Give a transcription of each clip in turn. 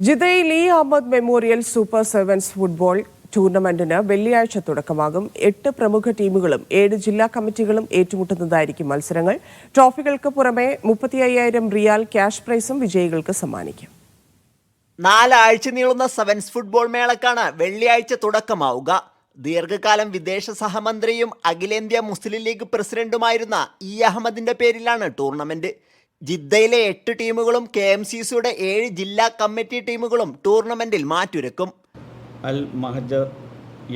ജിദ്ദയിൽ E Ahamed memorial super sevens football ടൂർണമെന്റിന് വെള്ളിയാഴ്ച തുടക്കമാകും. എട്ട് പ്രമുഖ ടീമുകളും ഏഴ് ജില്ലാ കമ്മിറ്റികളും ഏറ്റുമുട്ടുന്നതായിരിക്കും മത്സരങ്ങൾ. ട്രോഫികൾക്ക് പുറമെ മുപ്പത്തി അയ്യായിരം റിയാൽ ക്യാഷ് പ്രൈസും വിജയികൾക്ക് സമ്മാനിക്കും. നാലാഴ്ച നീളുന്ന സെവൻസ് ഫുട്ബോൾ മേളക്കാണ് വെള്ളിയാഴ്ച തുടക്കമാവുക. ദീർഘകാലം വിദേശ സഹമന്ത്രിയും അഖിലേന്ത്യാ മുസ്ലിം ലീഗ് പ്രസിഡന്റുമായിരുന്ന ഇ അഹമ്മദിന്റെ പേരിലാണ് ടൂർണമെന്റ്. ജിദ്ദയിലെ എട്ട് ടീമുകളും കെ എം സി സിയുടെ ഏഴ് ജില്ലാ കമ്മിറ്റി ടീമുകളും ടൂർണമെന്റിൽ മാറ്റുരക്കും. അൽ മഹജർ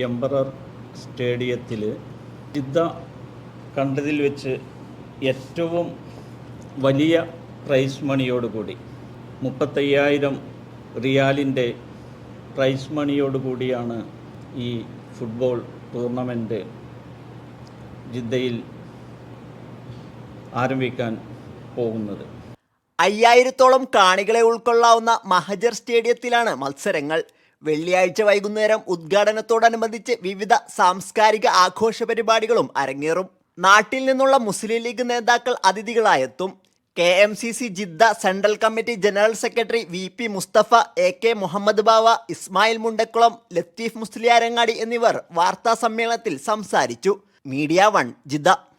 എംബറർ സ്റ്റേഡിയത്തിൽ ജിദ്ദ കണ്ടതിൽ വെച്ച് ഏറ്റവും വലിയ പ്രൈസ് മണിയോടുകൂടി മുപ്പത്തയ്യായിരം റിയാലിന്റെ പ്രൈസ് മണിയോടുകൂടിയാണ് ഈ ഫുട്ബോൾ ടൂർണമെന്റ് ജിദ്ദയിൽ ആരംഭിക്കാൻ പോകുന്നത്. അയ്യായിരത്തോളം കാണികളെ ഉൾക്കൊള്ളാവുന്ന മഹജർ സ്റ്റേഡിയത്തിലാണ് മത്സരങ്ങൾ. വെള്ളിയാഴ്ച വൈകുന്നേരം ഉദ്ഘാടനത്തോടനുബന്ധിച്ച് വിവിധ സാംസ്കാരിക ആഘോഷ പരിപാടികളും അരങ്ങേറും. നാട്ടിൽ നിന്നുള്ള മുസ്ലിം ലീഗ് നേതാക്കൾ അതിഥികളായെത്തും. K M C C Jeddah central committee general secretary V P Mustafa A K Muhammad Bava Ismail Mundakkulam Latheef Musliyarangadi എന്നിവർ വാർത്താ സമ്മേളനത്തിൽ സംസാരിച്ചു. Media One Jeddah.